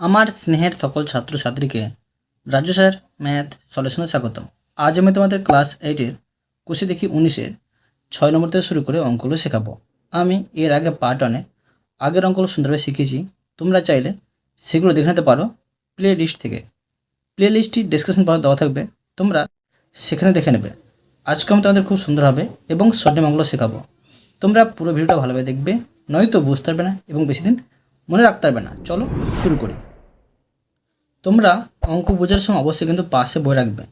আমার স্নেহের সকল ছাত্রছাত্রীকে রাজ্য স্যার, ম্যাথ সলিউশনে স্বাগতম। আজ আমি তোমাদের ক্লাস এইটের কোষে দেখি উনিশের ছয় নম্বর থেকে শুরু করে অঙ্কগুলো শেখাবো। আমি এর আগে পার্ট ওয়ানে আগের অঙ্কগুলো সুন্দরভাবে শিখেছি। তোমরা চাইলে সেগুলো দেখে নিতে পারো প্লে লিস্ট থেকে। প্লে লিস্টটি ডিসক্রিপশন বক্সে দেওয়া থাকবে। তোমরা সেখানে দেখে নেবে। আজকে আমি তোমাদের খুব সুন্দর হবে এবং শর্টে অঙ্কগুলো শেখাবো। তোমরা পুরো ভিডিওটা ভালোভাবে দেখবে, নয়তো বুঝতে পারবে না এবং বেশি দিন মনে রাখতে পারবে না। চলো শুরু করি। তোমরা অঙ্ক বোঝার সময় অবশ্যই কিন্তু পাশে বই রাখবে।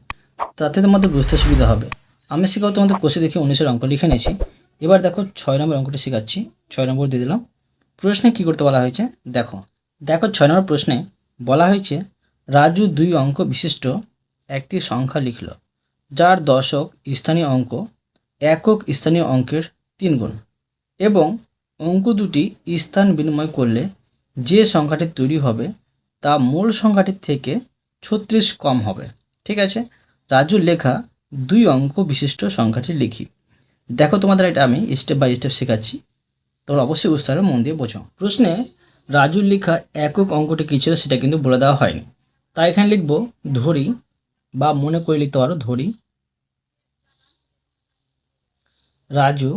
তাতে তোমাদের বুঝতে সুবিধা হবে। আমি শিখাও তোমাদের কোষে দেখে উনিশের অঙ্ক লিখে নিয়েছি। এবার দেখো ছয় নম্বর অঙ্কটি শেখাচ্ছি। ছয় নম্বর দিয়ে দিলাম। প্রশ্নে কী করতে বলা হয়েছে? দেখো। দেখো ছয় নম্বর প্রশ্নে বলা হয়েছে, রাজু দুই অঙ্ক বিশিষ্ট, একটি সংখ্যা লিখল, যার দশক স্থানীয় অঙ্ক, একক স্থানীয় অঙ্কের তিন গুণ। এবং অঙ্ক দুটি স্থান বিনিময় করলে যে সংখ্যাটি তৈরি হবে তা মূল সংখ্যাটির থেকে ছত্রিশ কম হবে। ঠিক আছে? রাজুর লেখা দুই অঙ্ক বিশিষ্ট সংখ্যাটি লিখি। দেখো তোমাদের এটা আমি স্টেপ বাই স্টেপ শেখাচ্ছি। তোমরা অবশ্যই বুঝতে মন দিয়ে বোঝো। প্রশ্নে রাজুর লেখা একক অঙ্কটি কী ছিল সেটা কিন্তু বলে দেওয়া হয়নি। তাই এখানে লিখব ধরি বা মনে করে লিখতে পারো, ধরি। রাজু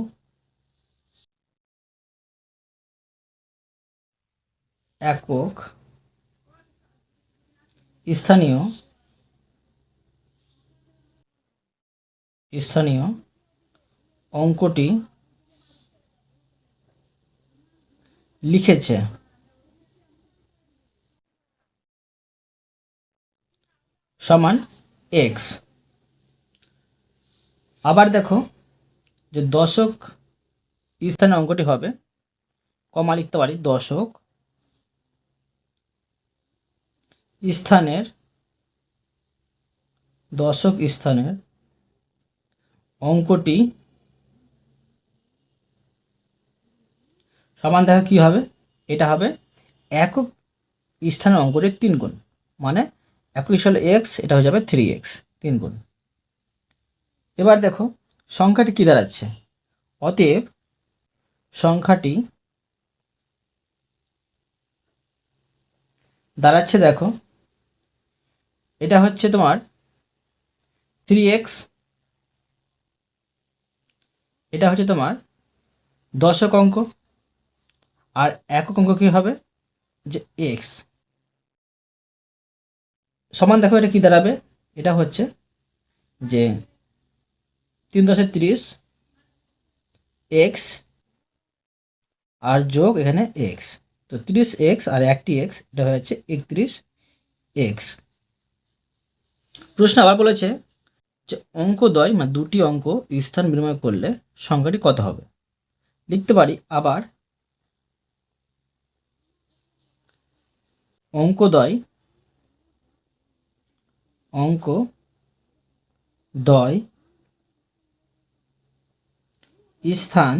একক স্থানীয় স্থানীয় অঙ্কটি লিখেছে। সমান এক্স আবার দেখো যে দশক স্থানীয় অঙ্কটি হবে, কমা লিখতে পারি দশক স্থানের, দশক স্থানের অঙ্কটি সমান দেখা কী হবে? এটা হবে একক স্থানের অঙ্কটির তিন গুণ। মানে একক হলো এক্স এটা হয়ে যাবে থ্রি এক্স তিন গুণ। এবার দেখো, সংখ্যাটি কী দাঁড়াচ্ছে? অতএব সংখ্যাটি দাঁড়াচ্ছে দেখো এটা হচ্ছে তোমার থ্রি এক্স এটা হচ্ছে তোমার দশক অঙ্ক, আর একক অঙ্ক কী হবে? যে এক্স সমান দেখো এটা কী দাঁড়াবে? এটা হচ্ছে যে তিন দশের তিরিশ এক্স আর যোগ এখানে এক্স তো তিরিশ এক্স আর একটি এক্স এটা হয়ে যাচ্ছে একত্রিশ এক্স প্রশ্ন আবার বলেছে যে অঙ্কদ্বয় মানে দুটি অঙ্ক স্থান বিনিময় করলে সংখ্যাটি কত হবে? লিখতে পারি আবার। অঙ্কদ্বয় অঙ্ক দয় স্থান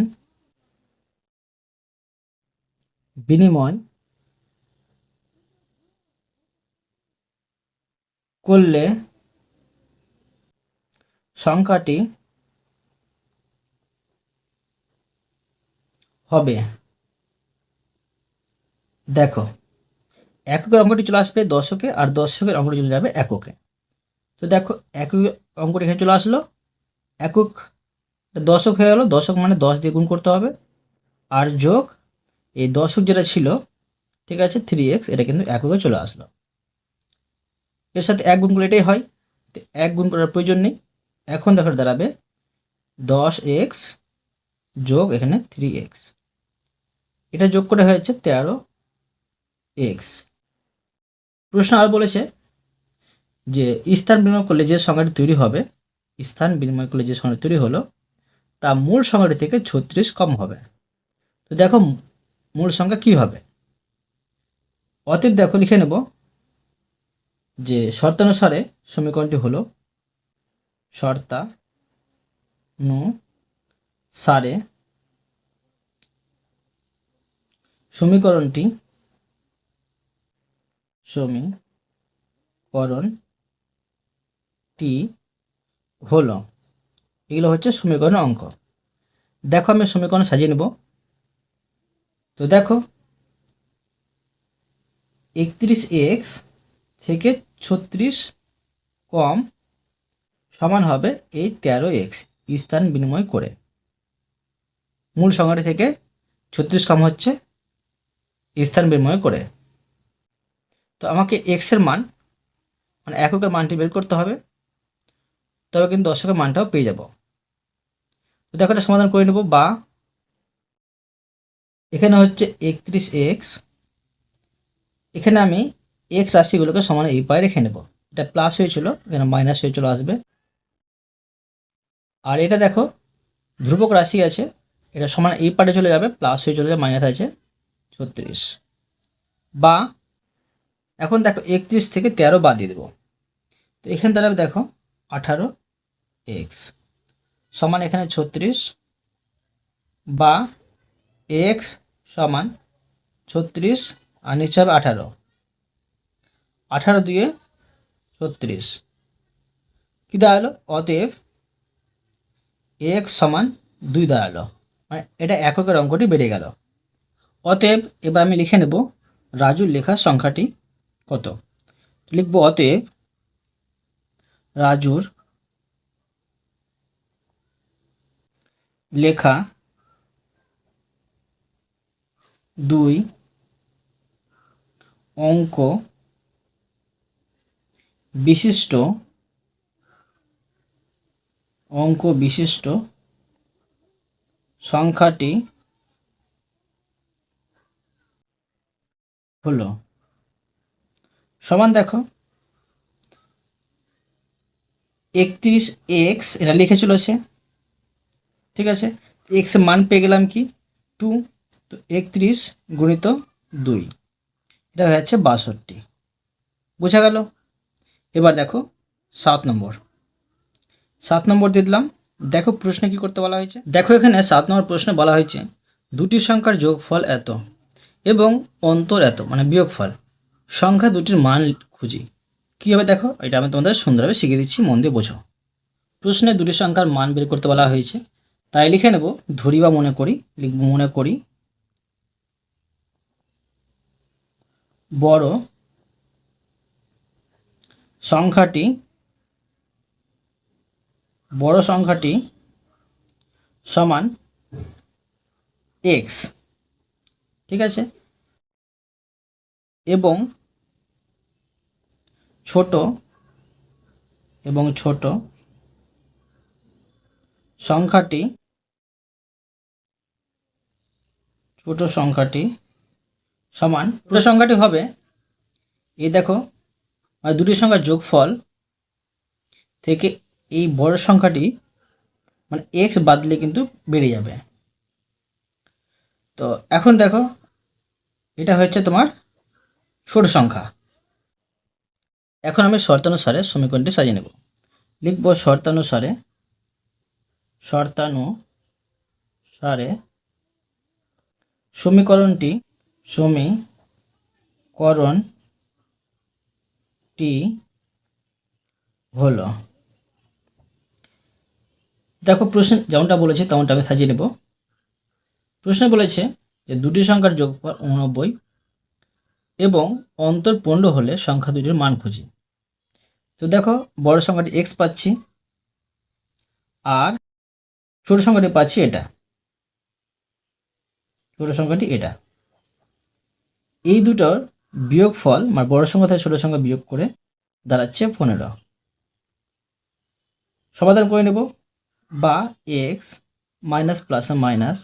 বিনিময় করলে সংখ্যাটি হবে। দেখো, এককের অঙ্কটি চলে আসবে দশকে আর দশকের অঙ্কটি চলে যাবে এককে। তো দেখো একক অঙ্কটি এখানে চলে আসলো। একক দশক হয়ে গেলো। দশক মানে দশ দিয়ে গুণ করতে হবে। আর যোগ, এই দশক যেটা ছিল, ঠিক আছে থ্রি এক্স এটা কিন্তু এককে চলে আসলো। এর সাথে এক গুণ করলে এটাই হয়। তো এক গুণ করার প্রয়োজন নেই। এখন দেখো দাঁড়াবে দশ এক্স যোগ এখানে থ্রি এক্স। এটা যোগ করে হয়েছে তেরো এক্স। প্রশ্ন আর বলেছে যে স্থান বিনিময় করলে যে সংখ্যাটি তৈরি হবে, স্থান বিনিময় করলে যে সংখ্যাটি তৈরি হলো, তা মূল সংখ্যাটি থেকে ছত্রিশ কম হবে। তো দেখো মূল সংখ্যা কি হবে? অতএব দেখো লিখে নেব যে শর্তানুসারে সমীকরণটি হলো শর্তা নু সারে সমীকরণটি সমীকরণটি হলো। এগুলো হচ্ছে সমীকরণ অঙ্ক। দেখো আমি সমীকরণ সাজিয়ে নেব। তো দেখো, একত্রিশ এক্স থেকে ছত্রিশ কম সমান হবে এই তেরো এক্স স্থান বিনিময় করে। মূল সংখ্যাটি থেকে ছত্রিশ কম হচ্ছে, স্থান বিনিময় করে। তো আমাকে এক্সের মান মানে এককের মানটি বের করতে হবে, তবে কিন্তু দশকের মানটাও পেয়ে যাব। তো দেখো এটা সমাধান করে নেব, বা এখানে হচ্ছে একত্রিশ এক্স, এখানে আমি এক্স রাশিগুলোকে সমান এই পায়ে রেখে নেব। এটা প্লাস হয়েছিল, এখানে মাইনাস হয়ে চলে আসবে। আর এটা দেখো, ধ্রুবক রাশি আছে, এটা সমান এই পার্টে চলে যাবে প্লাস হয়ে চলে যাবে মাইনাস আছে, ছত্রিশ। বা, এখন দেখো, একত্রিশ থেকে তেরো বাদ দিয়ে দেবো। তো এখানে দাঁড়াবে দেখো, আঠারো এক্স সমান এখানে ছত্রিশ, বা এক্স সমান ছত্রিশ, আর নিচে হবে আঠারো। আঠারো দিয়ে ছত্রিশ। কী দাঁড়াল? অতএব এক্স সমান দুই দাঁড়াল। মানে এটা এককের অঙ্কটি বেড়ে গেল। অতএব এবার আমি লিখে নেব রাজুর লেখার সংখ্যাটি কত? লিখব অতএব রাজুর লেখা দুই অঙ্ক বিশিষ্ট অঙ্ক বিশিষ্ট সংখ্যাটি হলো, সমান দেখো, একত্রিশ এক্স এটা লিখে চলেছে ঠিক আছে এক্স মান পেয়ে গেলাম কি? টু তো একত্রিশ গুণিত দুই, এটা হয়ে যাচ্ছে বাষট্টি, বোঝা গেল? এবার দেখো, সাত নম্বর। সাত নম্বর দিয়ে দিলাম। দেখো প্রশ্নে কি করতে বলা হয়েছে? দেখো এখানে সাত নম্বর প্রশ্নে বলা হয়েছে দুটি সংখ্যার যোগফল এত এবং অন্তর এত মানে বিয়োগফল। সংখ্যা দুটির মান খুঁজি। কীভাবে দেখো? এটা আমি তোমাদের সুন্দরভাবে শিখিয়ে দিচ্ছি, মন দিয়ে বোঝো। প্রশ্নে দুটি সংখ্যার মান বের করতে বলা হয়েছে। তাই লিখে নেব, ধরি বা মনে করি, লিখব মনে করি। বড় সংখ্যাটি বড় সংখ্যাটি সমান এক্স ঠিক আছে? এবং ছোট এবং ছোট সংখ্যাটি ছোট সংখ্যাটি সমান, ছোট সংখ্যাটি হবে, এই দেখো আর দুটি সংখ্যার যোগফল থেকে এই বড় সংখ্যাটি মানে এক্স বাদলে কিন্তু বেড়ে যাবে। তো এখন দেখো, এটা হচ্ছে তোমার ছোট সংখ্যা। এখন আমি শর্তানুসারে সমীকরণটি সাজিয়ে নেব। লিখব শর্তানুসারে শর্তানুসারে সমীকরণটি সমীকরণটি হলো দেখো প্রশ্ন, যেমনটা বলেছে তেমনটা আমি সাজিয়ে নেব। প্রশ্নে বলেছে যে দুটি সংখ্যার যোগফল উননব্বই এবং অন্তর পনেরো হলে সংখ্যা দুটির মান খুঁজি। তো দেখো, বড় সংখ্যাটি এক্স পাচ্ছি আর ছোট সংখ্যাটি পাচ্ছি এটা। ছোট সংখ্যাটি এটা। এই দুটোর বিয়োগ ফল মানে বড় সংখ্যা থেকে ছোট সংখ্যা বিয়োগ করে দাঁড়াচ্ছে পনেরো। সমাধান করে নেব। বা এক্স মাইনাস প্লাসে মাইনাস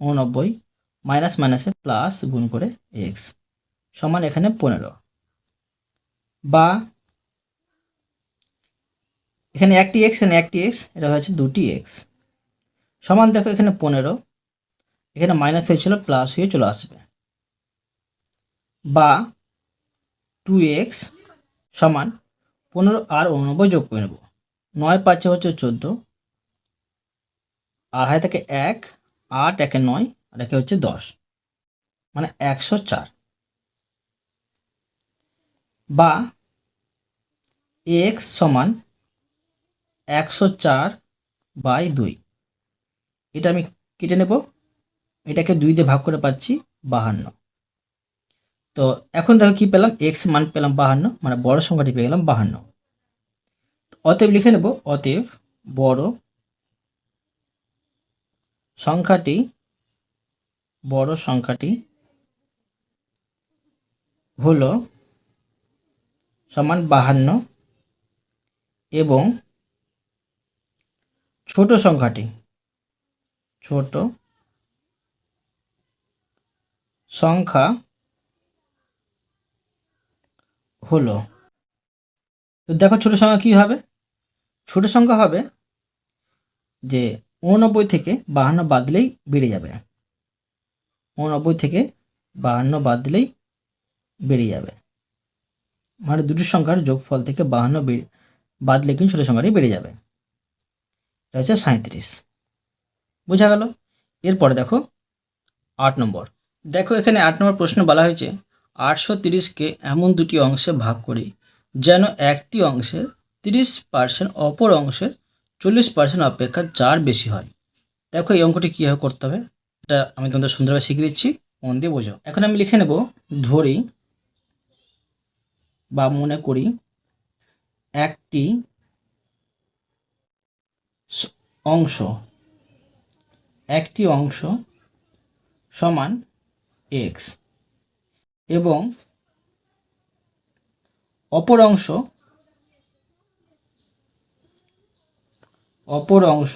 উননব্বই মাইনাস মাইনাসে প্লাস গুণ করে এক্স সমান এখানে পনেরো। বা এখানে একটি এক্স এখানে একটি এক্স এটা হচ্ছে দুটি এক্স সমান দেখো এখানে পনেরো, এখানে মাইনাস হয়েছিল প্লাস হয়ে চলে আসবে। বা টু এক্স সমান পনেরো আর উননব্বই যোগ করে নেব। নয় পাঁচে হচ্ছে চোদ্দ আড়াই থেকে এক, আট, একে নয়, আর একে হচ্ছে দশ। মানে একশো চার। বা এক্স সমান একশো চার বাই দুই। এটা আমি কেটে নেব। এটাকে দুই দিয়ে ভাগ করে পাচ্ছি বাহান্ন। তো এখন দেখো কি পেলাম? এক্স মান পেলাম বাহান্ন মানে বড় সংখ্যাটি পেয়ে গেলাম বাহান্ন। অতএব লিখে নেব, অতএব বড় সংখ্যাটি, বড় সংখ্যাটি হলো সমান বাহান্ন এবং ছোট সংখ্যাটি, ছোট সংখ্যা হলো, তো দেখো ছোট সংখ্যা কি হবে? ছোট সংখ্যা হবে যে উননব্বই থেকে বাহান্ন বাদ দিলেই বেড়ে যাবে। উননব্বই থেকে বাহান্ন বাদ দিলেই বেড়ে যাবে। মানে দুটি সংখ্যার যোগফল থেকে বাহান্ন বেড়ে বাদলে কিন্তু ছোটো সংখ্যাটি বেড়ে যাবে। এটা হচ্ছে সাঁত্রিশ বোঝা গেল? এরপরে দেখো আট নম্বর। দেখো এখানে আট নম্বর প্রশ্ন বলা হয়েছে, আটশো তিরিশকে এমন দুটি অংশে ভাগ করি যেন একটি অংশের তিরিশ পার্সেন্ট অপর অংশের চল্লিশ পার্সেন্ট অপেক্ষা যার বেশি হয়। দেখো এই অঙ্কটি কীভাবে করতে হবে। এটা আমি তোমাদের সুন্দরভাবে শিখিয়ে দিচ্ছি। মন দিয়ে বোঝো। এখন আমি লিখে নেব, ধরি বা মনে করি একটি অংশ একটি অংশ সমান এক্স এবং অপর অংশ অপর অংশ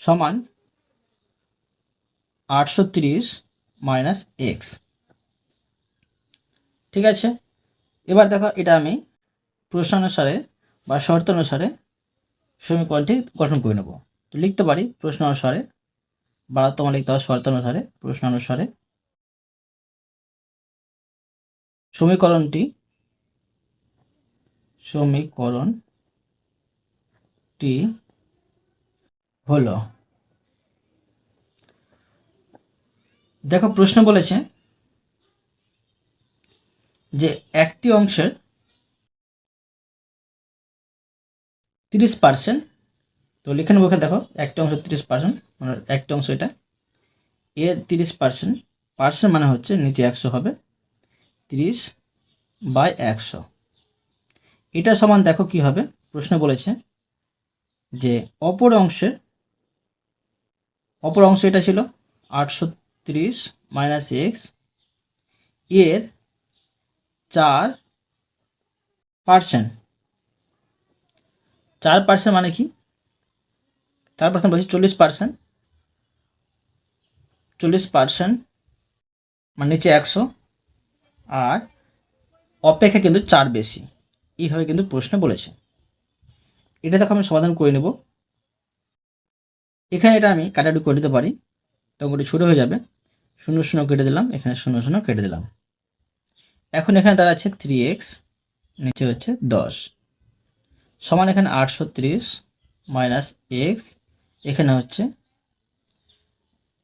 সমান আটশো তিরিশ মাইনাস এক্স। ঠিক আছে? এবার দেখো এটা আমি প্রশ্নানুসারে বা শর্ত অনুসারে সমীকরণটি গঠন করে নেব। তো লিখতে পারি, প্রশ্ন অনুসারে বা তোমার লিখতে হবে শর্ত অনুসারে, প্রশ্ন অনুসারে সমীকরণটি সমীকরণটি হলো। দেখো, প্রশ্ন বলেছে যে একটি অংশের তিরিশ পার্সেন্ট, তো লিখে নেব এখানে, দেখো, একটা অংশ তিরিশ পার্সেন্ট মানে একটা অংশ এটা। এর তিরিশ পার্সেন্ট পার্সেন্ট মানে হচ্ছে নিচে একশো হবে, তিরিশ বাই একশো। এটা সমান দেখো কি হবে, প্রশ্ন বলেছে যে অপর অংশের, অপর অংশ এটা ছিল আটশো তিরিশ মাইনাস এক্সের চার পার্সেন্ট চার পার্সেন্ট মানে কি? চার পার্সেন্ট বলছি চল্লিশ পার্সেন্ট চল্লিশ পার্সেন্ট মানে নিচে একশো আর অপেক্ষা কিন্তু চার বেশি। এইভাবে কিন্তু প্রশ্ন বলেছে। এটা দেখো আমি সমাধান করে নেব। এখানে এটা আমি কাটাকুটি করে দিতে পারি। তখন ওটি ছোটো হয়ে যাবে। শূন্য শূন্য কেটে দিলাম। এখানে শূন্য শূন্য কেটে দিলাম। এখন এখানে দাঁড়াচ্ছে থ্রি এক্স নিচে হচ্ছে দশ। সমান এখানে আটশো তিরিশ মাইনাস এক্স এখানে হচ্ছে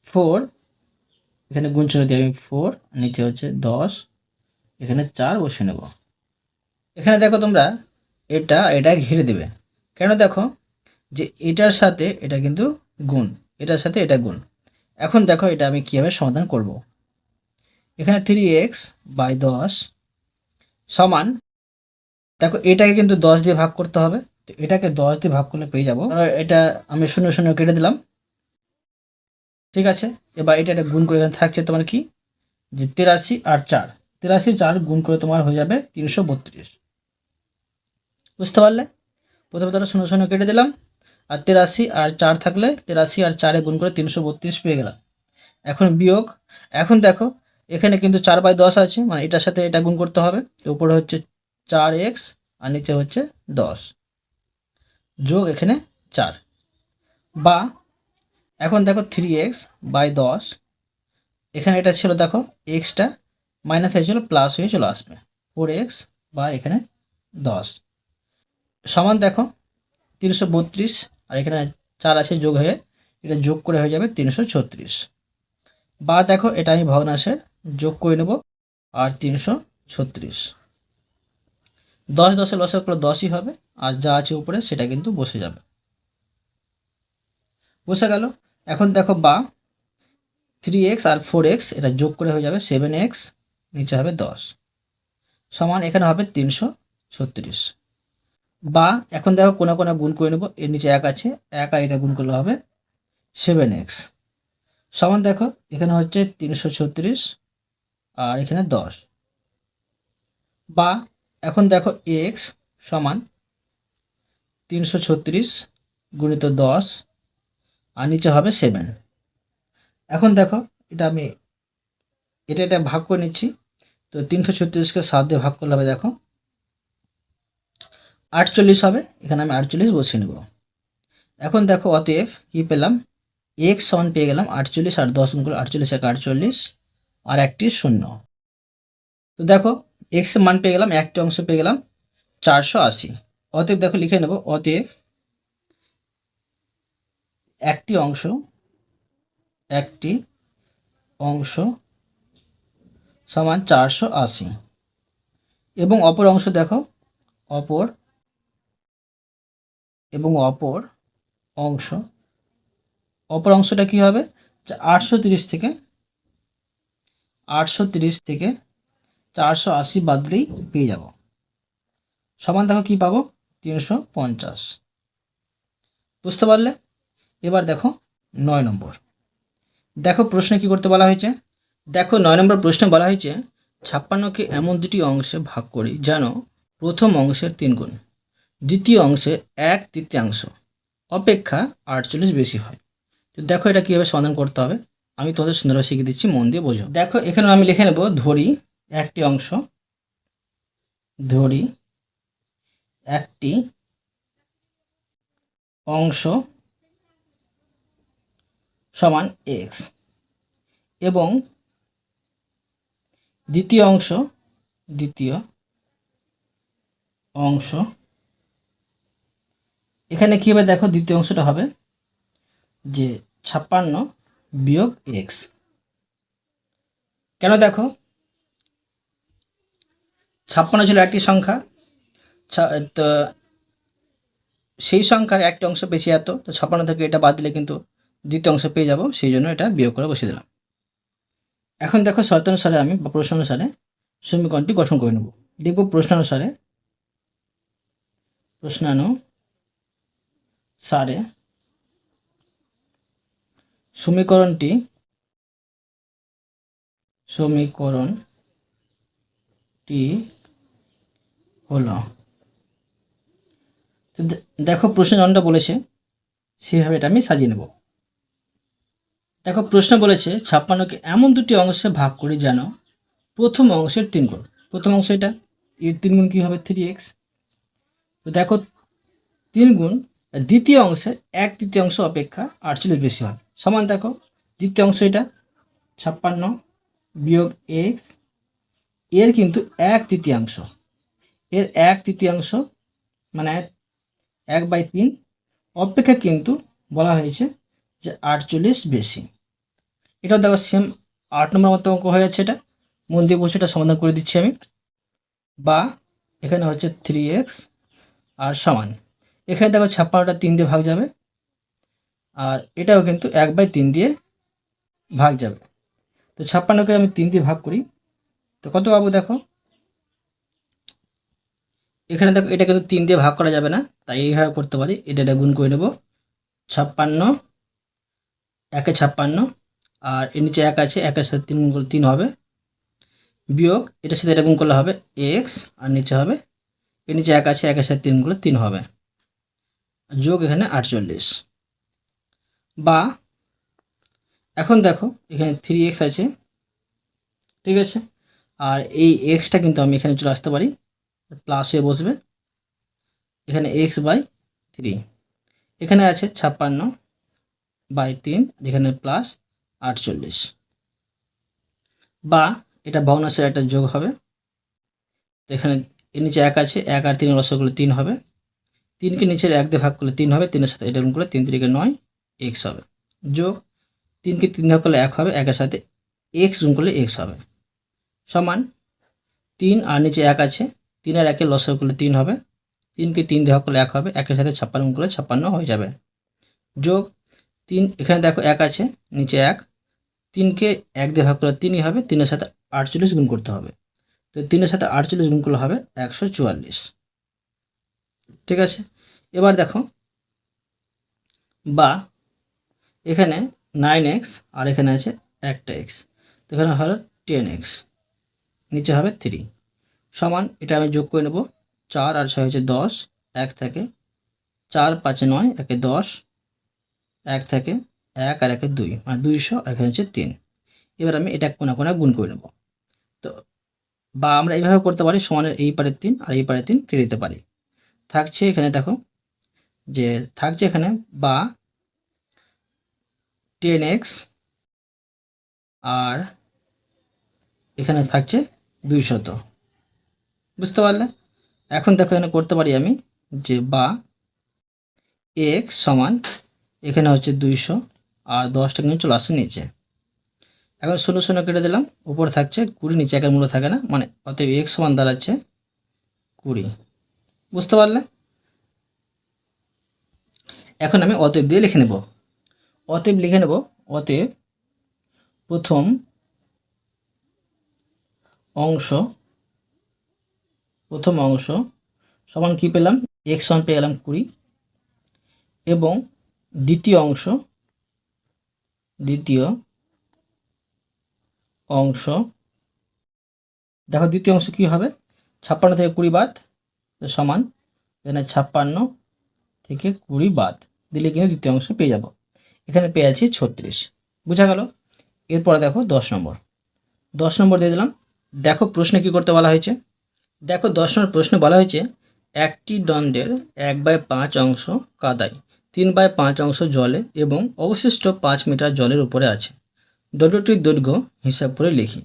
ফোর এখানে গুণচুন দিয়ে আমি ফোর নিচে হচ্ছে দশ। এখানে চার বসে নেব। এখানে দেখো তোমরা, এটা এটা ঘিরে দেবে। কেন দেখো? যে এটার সাথে এটা কিন্তু গুণ, এটার সাথে এটা গুণ। এখন দেখো এটা আমি কীভাবে সমাধান করব। এখানে থ্রি এক্স বাই দশ সমান, দেখো এটাকে কিন্তু দশ দিয়ে ভাগ করতে হবে। তো এটাকে দশ দিয়ে ভাগ করলে পেয়ে যাব। এটা আমি শূন্য শূন্য কেটে দিলাম। ঠিক আছে? এবার এটা একটা গুণ করে এখানে থাকছে তোমার কি? যে তিরাশি আর চার। তিরাশি চার গুণ করে তোমার হয়ে যাবে তিনশো বত্রিশ। বুঝতে পারলে? প্রথমে ধরো শূন্য শূন্য কেটে দিলাম, আর তিরাশি আর চার থাকলে তিরাশি আর চারে গুণ করে তিনশো বত্রিশ পেয়ে গেলাম। এখন বিয়োগ, এখন দেখো, এখানে কিন্তু চার বাই দশ আছে মানে এটার সাথে এটা গুণ করতে হবে উপরে হচ্ছে চার এক্স আর নিচে হচ্ছে দশ। যোগ এখানে চার। বা, এখন দেখো থ্রি এক্স বাই দশ, এখানে এটা ছিল দেখো এক্সটা মাইনাস হয়েছিল প্লাস হয়ে চলে আসবে। ফোর এক্স বা এখানে দশ। সমান দেখো, তিনশো বত্রিশ, আর এখানে চার আছে যোগ হয়ে, এটা যোগ করে হয়ে যাবে তিনশো ছত্রিশ। বা দেখো, এটা আমি ভগ্নাংশের যোগ করে নেব, আর তিনশো ছত্রিশ। দশ দশে লসের করে দশই হবে, আর যা আছে উপরে সেটা কিন্তু বসে যাবে। বসে গেল। এখন দেখো বা, থ্রি এক্স আর ফোর এক্স, এটা যোগ করে হয়ে যাবে সেভেন এক্স, নিচে হবে দশ। সমান এখানে হবে তিনশো ছত্রিশ। বা এখন দেখো কোনা কোনা গুণ করে নেব, এর নিচে এক আছে, এক আর এটা গুণ করলে হবে সেভেন এক্স সমান দেখো, এখানে হচ্ছে তিনশো ছত্রিশ আর এখানে দশ। বা এখন দেখো এক্স সমান তিনশো ছত্রিশ গুণিত দশ, আর নিচে হবে সেভেন এখন দেখো, এটা আমি, এটা এটা ভাগ করে নিচ্ছি, তো তিনশো ছত্রিশকে সাত দিয়ে ভাগ করলে হবে দেখো আটচল্লিশ হবে, এখানে আমি আটচল্লিশ বসিয়ে নেব। এখন দেখো অতএব কী পেলাম? এক্স সমান পেয়ে গেলাম আটচল্লিশ আর দশ গুণ আটচল্লিশ এক আটচল্লিশ আর একটি শূন্য। তো দেখো এক্স মান পেয়ে গেলাম, একটি অংশ পেয়ে গেলাম চারশো আশি। অতএব দেখো লিখে নেব, অতএব একটি অংশ একটি অংশ সমান চারশো আশি। এবং অপর অংশ দেখো, অপর এবং অপর অংশ, অপর অংশটা কি হবে? যে আটশো থেকে আটশো থেকে চারশো আশি বাদ দিলেই পেয়ে যাব। সমান দেখো কি পাবো? তিনশো পঞ্চাশ। বুঝতে পারলে? এবার দেখো নয় নম্বর। দেখো প্রশ্নে কি করতে বলা হয়েছে? দেখো নয় নম্বর প্রশ্নে বলা হয়েছে, ছাপ্পান্নকে এমন দুটি অংশে ভাগ করি যেন প্রথম অংশের তিন গুণ দ্বিতীয় অংশে এক তৃতীয়াংশ। অপেক্ষা আটচল্লিশ বেশি হয়। তো দেখো এটা কীভাবে সমাধান করতে হবে। আমি তোমাদের সুন্দরভাবে শিখিয়ে দিচ্ছি, মন দিয়ে বোঝো। দেখো, এখানে আমি লিখে নেব, ধরি একটি অংশ, ধরি একটি অংশ সমান এক্স এবং দ্বিতীয় অংশ দ্বিতীয় অংশ এখানে কী হবে? দেখো, দ্বিতীয় অংশটা হবে যে ছাপ্পান্ন বিয়োগ এক্স কেন দেখো? ছাপ্পান্ন ছিল একটি সংখ্যা। তো সেই সংখ্যার একটি অংশ বেশি এত, তো ছাপ্পান্ন থেকে এটা বাদ দিলে কিন্তু দ্বিতীয় অংশ পেয়ে যাব, সেই জন্য এটা বিয়োগ করে বসিয়ে দিলাম। এখন দেখো শর্তানুসারে আমি বা প্রশ্ন অনুসারে সমীকরণটি গঠন করে নেব। দেখব প্রশ্নানুসারে প্রশ্নানুসারে সমীকরণটি সমীকরণটি হলো। তো দেখো প্রশ্ন জনটা বলেছে, সেভাবে এটা আমি সাজিয়ে নেব। দেখো প্রশ্ন বলেছে, ছাপ্পান্নকে এমন দুটি অংশে ভাগ করি যেন প্রথম অংশের তিন গুণ। প্রথম অংশ এটা, এর তিন গুণ কী হবে? থ্রি এক্স তো দেখো, তিন গুণ দ্বিতীয় অংশের এক তৃতীয় অংশ অপেক্ষা আটচল্লিশ বেশি হয়। সমান দেখো, দ্বিতীয় অংশ এটা, ছাপ্পান্ন বিয়োগ এক্স, এর কিন্তু এক তৃতীয়াংশ। এর এক তৃতীয়াংশ মানে এক বাই তিন, অপেক্ষা কিন্তু বলা হয়েছে যে আটচল্লিশ বেশি। এটাও দেখো সেম আট নম্বর মতো অঙ্ক হয়ে যাচ্ছে এটা। মন দিয়ে বসে এটা সমাধান করে দিচ্ছি আমি। বা এখানে হচ্ছে থ্রি এক্স আর সমান। এখানে দেখো ছাপ্পান্নটা তিন দিয়ে ভাগ যাবে, আর এটাও কিন্তু এক বাই তিন দিয়ে ভাগ যাবে। তো ছাপ্পান্নকে আমি তিন দিয়ে ভাগ করি। তো কত পাবো দেখো? এখানে দেখো, এটা কিন্তু তিন দিয়ে ভাগ করা যাবে না, তাই এইভাবে করতে পারি। এটা এটা গুণ করে নেব। ছাপ্পান্ন, একে ছাপ্পান্ন, আর এর নিচে এক আছে, একের সাথে তিন গুণ করলে তিন হবে। বিয়োগ, এটার সাথে এটা গুণ করলে হবে এক্স, আর নিচে হবে, এর নিচে এক আছে, একের সাথে তিন করলে তিন হবে। যোগ এখানে আটচল্লিশ। বা এখন দেখো, এখানে থ্রি এক্স আছে, ঠিক আছে? আর এই এক্সটা কিন্তু আমি এখানে চলে আসতে পারি প্লাস হয়ে বসবে, এখানে এক্স বাই থ্রি এখানে আছে ছাপ্পান্ন বাই তিন, এখানে প্লাস আটচল্লিশ। বা এটা ভগ্নাংশের একটা যোগ হবে, তো এখানে এর নিচে এক আছে, এক আর তিন রস করলে তিন হবে। তিনকে নিচের এক দিয়ে ভাগ করলে তিন হবে, তিনের সাথে এটা গুণ করলে তিন তিরিকে নয়, এক্স হবে। যোগ তিনকে তিন ভাগ করলে এক হবে, একের সাথে এক্স গুণ করলে এক্স হবে। সমান তিন আর নিচে এক আছে তিন আর একে লস করলে তিন হবে। তিনকে তিন দেওয়া করলে এক হবে, একের সাথে ছাপ্পান্ন গুণ করলে ছাপ্পান্ন হয়ে যাবে। যোগ তিন, এখানে দেখো এক আছে, নিচে এক। তিনকে এক দিয়ে ভাগ করলে তিনই হবে, তিনের সাথে আটচল্লিশ গুণ করতে হবে। তো তিনের সাথে আটচল্লিশ গুণ করলে হবে একশো চুয়াল্লিশ। ঠিক আছে? এবার দেখো। বা এখানে নাইন এক্স আর এখানে আছে একটা এক্স তো এখানে হলো টেন এক্স নিচে হবে থ্রি সমান, এটা আমি যোগ করে নেব। চার আর ছয় হচ্ছে দশ, এক থেকে চার পাঁচে নয়, একে দশ, এক থেকে এক আর একে দুই মানে দুইশো, আর এখানে হচ্ছে তিন। এবার আমি এটা কোনা কোনা গুণ করে নেব। তো বা আমরা এইভাবে করতে পারি, সমানের এই পারের তিন আর এই পারের তিন কেটে দিতে পারি। থাকছে এখানে দেখো যে থাকছে এখানে বা টেন এক্স আর এখানে থাকছে দুইশত বুঝতে পারলে? এখন দেখো এখানে করতে পারি আমি যে বা এক্স সমান এখানে হচ্ছে দুইশো আর দশটা কিন্তু চলে আসছে নিচে। এখন শূন্য শূন্য কেটে দিলাম, উপরে থাকছে কুড়ি, নিচে একের মূল্য থাকে না মানে অতএব এক্স সমান দাঁড়াচ্ছে কুড়ি। বুঝতে পারলে? এখন আমি অতএব দিয়ে লিখে নেব। অতএব লিখে নেব, অতএব প্রথম অংশ প্রথম অংশ সমান কি পেলাম? এক্স ওয়ান পেয়ে গেলাম কুড়ি। এবং দ্বিতীয় অংশ দ্বিতীয় অংশ, দেখো দ্বিতীয় অংশ কি হবে? ছাপ্পান্ন থেকে কুড়ি বাদ, সমান, এখানে ছাপ্পান্ন থেকে কুড়ি বাদ দিলে কিন্তু দ্বিতীয় অংশ পেয়ে যাব। এখানে পেয়ে আছি ছত্রিশ। বুঝা গেল? এরপরে দেখো দশ নম্বর। দশ নম্বর দিয়ে দিলাম। দেখো প্রশ্নে কি করতে বলা হয়েছে? দেখো দশ নম্বর প্রশ্নে বলা হয়েছে, একটি দণ্ডের এক বাই পাঁচ অংশ কাদায়, তিন বাই পাঁচ অংশ জলে এবং অবশিষ্ট পাঁচ মিটার জলের উপরে আছে। দণ্ডটির দৈর্ঘ্য হিসাব করে লিখি।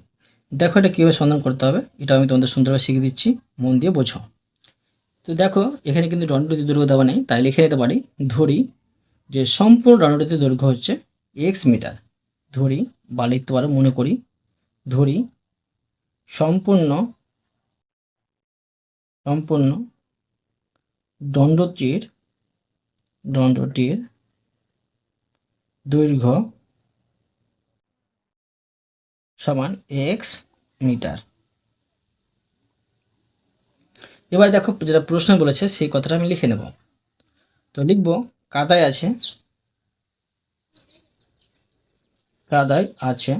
দেখো এটা কীভাবে সন্ধান করতে হবে, এটা আমি তোমাদের সুন্দরভাবে শিখিয়ে দিচ্ছি। মন দিয়ে বোঝো। তো দেখো, এখানে কিন্তু দণ্ডটির দৈর্ঘ্য দেওয়া নেই, তাই লিখে নিতে পারি, ধরি যে সম্পূর্ণ দণ্ডটির দৈর্ঘ্য হচ্ছে এক্স মিটার ধরি, বা লিখতে পারো, মনে করি, ধরি সম্পূর্ণ সম্পূর্ণ দণ্ডটির দণ্ডটির দৈর্ঘ্য সমান এক্স মিটার এবার দেখো যেটা প্রশ্ন বলেছে, সেই কথাটা আমি লিখে নেব। তো লিখব, কাদায় আছে। কাদায় আছে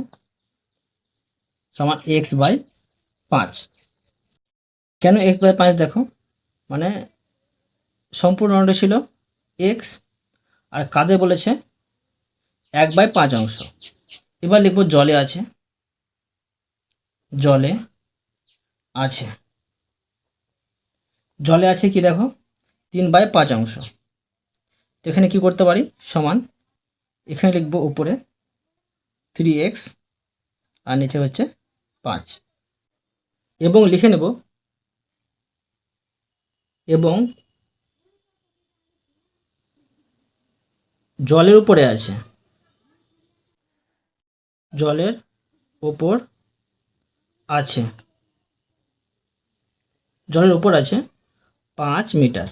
সমান এক্স বাই পাঁচ। কেন এক্স বাই পাঁচ দেখো? মানে সম্পূর্ণ অংশ ছিল এক্স আর কাদে বলেছে এক বাই পাঁচ অংশ। এবার লিখব জলে আছে। জলে আছে। জলে আছে কি দেখো? তিন বাই পাঁচ অংশ। তো এখানে কি করতে পারি? সমান। এখানে লিখব উপরে থ্রি এক্স আর নিচে হচ্ছে পাঁচ। এবং লিখে নেব এবং জলের উপরে আছে। জলের ওপর আছে। জলের উপর আছে। পাঁচ মিটার।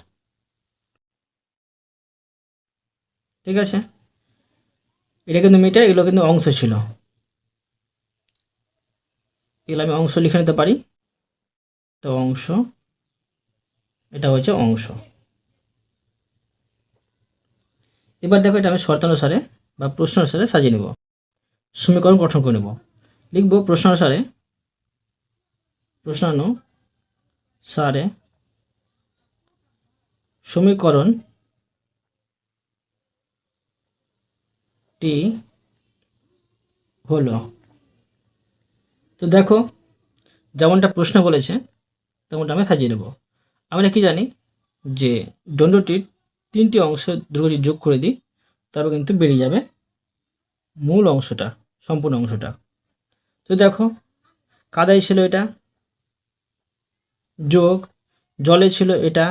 ঠিক আছে? এটা কিন্তু মিটার, এগুলো কিন্তু অংশ ছিল। এগুলো আমি অংশ লিখে নিতে পারি। তো অংশ, এটা হচ্ছে অংশ। এবার দেখো এটা আমি শর্তানুসারে বা প্রশ্ন অনুসারে সাজিয়ে নেব। সমীকরণ গঠন করে নেব। লিখব প্রশ্ন অনুসারে প্রশ্নানুসারে সমীকরণ টি হলো। তো দেখো, যেমনটা প্রশ্ন বলেছে, তেমনটা আমি সাজিয়ে নেব। আমরা কি জানি যে দণ্ডটির তিনটি অংশ যদি যোগ করে দিই তবে কিন্তু বেরিয়ে যাবে মূল অংশটা, সম্পূর্ণ অংশটা। তো দেখো, কাদায় ছিল এটা, যোগ, জলে ছিল এটা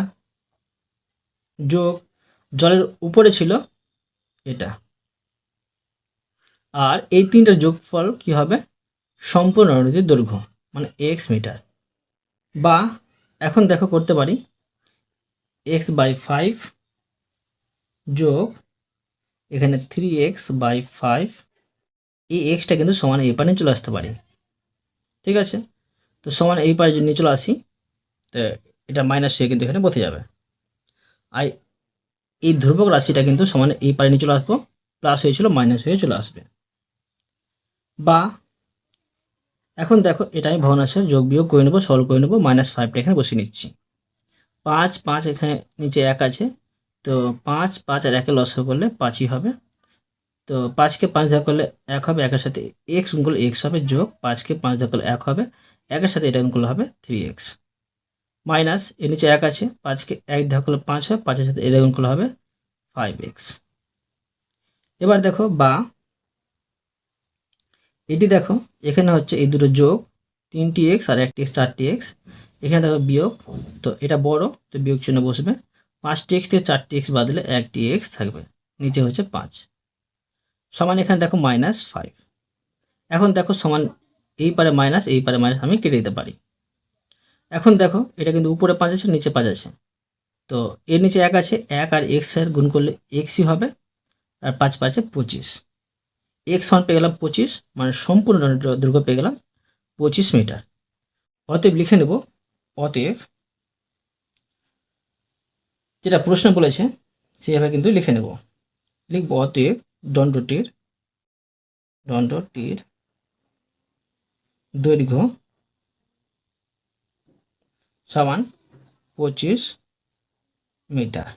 যোগ জলের উপরে ছিল এটা। আর এই তিনটার যোগফল কি হবে? সম্পূর্ণ নদীর দৈর্ঘ্য মানে এক্স মিটার। বা এখন দেখো করতে পারি এক্স বাই ফাইভ যোগ এখানে থ্রি এক্স বাই ফাইভ এই এক্সটা কিন্তু সমান এই পারে চলে আসতে পারি। ঠিক আছে? তো সমান এই পারে যদি নিয়ে চলে আসি, তো এটা মাইনাস হয়ে কিন্তু এখানে বসে যাবে। আর এই ধ্রুবক রাশিটা কিন্তু সমান এই পারে নিয়ে চলে আসব প্লাস হয়েছিল মাইনাস হয়ে চলে আসবে। বা, এখন দেখো, এটা আমি ভগ্নাংশের যোগ বিয়োগ করে নেব সলভ করে নেব মাইনাস ফাইভটা এখানে বসিয়ে নিচ্ছি। পাঁচ পাঁচ এখানে নিচে এক আছে, তো পাঁচ পাঁচ আর একে লস করলে পাঁচই হবে। তো পাঁচকে পাঁচ ভাগ করলে এক হবে, একের সাথে এক্স গুণ করলে এক্স হবে যোগ, পাঁচকে পাঁচ ভাগ করলে এক হবে, একের সাথে এটা গুণ করলে হবে থ্রি এক্স মাইনাস এর নিচে এক আছে, পাঁচকে এক ভাগ করলে পাঁচ হয়, পাঁচের সাথে এটা গুণ করলে হবে ফাইভ এক্স এবার দেখো বা, এটি দেখো, এখানে হচ্ছে এই দুটো যোগ তিনটি এক্স আর একটি এক্স চারটি এক্স এখানে দেখো বিয়োগ, তো এটা বড়, তো বিয়োগ চিহ্ন বসবে। পাঁচটি এক্স থেকে চারটি এক্স বাদলে একটি এক্স থাকবে, নিচে হচ্ছে পাঁচ। সমান এখানে দেখো মাইনাস ফাইভ এখন দেখো সমান, এই পারে মাইনাস এই পারে মাইনাস আমি কেটে দিতে পারি। এখন দেখো, এটা কিন্তু উপরে পাঁচ আছে, নিচে পাঁচ আছে। তো এর নিচে এক আছে, এক আর এক্সের গুণ করলে এক্সই হবে, আর পাঁচ পাঁচে পঁচিশ। এক্স সমান পেয়ে গেলাম পঁচিশ মানে সম্পূর্ণ দৈর্ঘ্য পেয়ে গেলাম পঁচিশ মিটার। অতএব লিখে নেব, অতএব যেটা প্রশ্ন বলেছে, সেভাবে কিন্তু লিখে নেব। লিখব, অতএব দণ্ডটির দণ্ডটির দৈর্ঘ্য সমান পঁচিশ মিটার।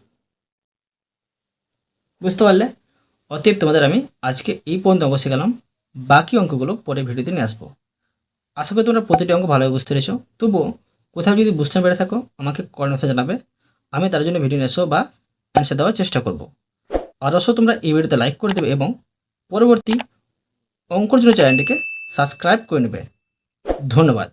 বুঝতে পারলে? অতএব তোমাদের আমি আজকে এই পর্যন্ত অঙ্ক শেখালাম। বাকি অঙ্কগুলো পরে ভিডিওতে নিয়ে আসব। আশা করি তোমরা প্রতিটি অঙ্ক ভালোভাবে বুঝতে পেরেছ। তবুও কোথাও যদি বুঝতে পেরে থাকো, আমাকে কমেন্ট জানাবে। আমি তার জন্য ভিডিও নিয়ে বা অ্যান্সার দেওয়ার চেষ্টা করব। আর অবশ্য তোমরা এই ভিডিওতে লাইক করে দেবে এবং পরবর্তী অঙ্কর জন্য চ্যানেলটিকে সাবস্ক্রাইব করে নেবে। ধন্যবাদ।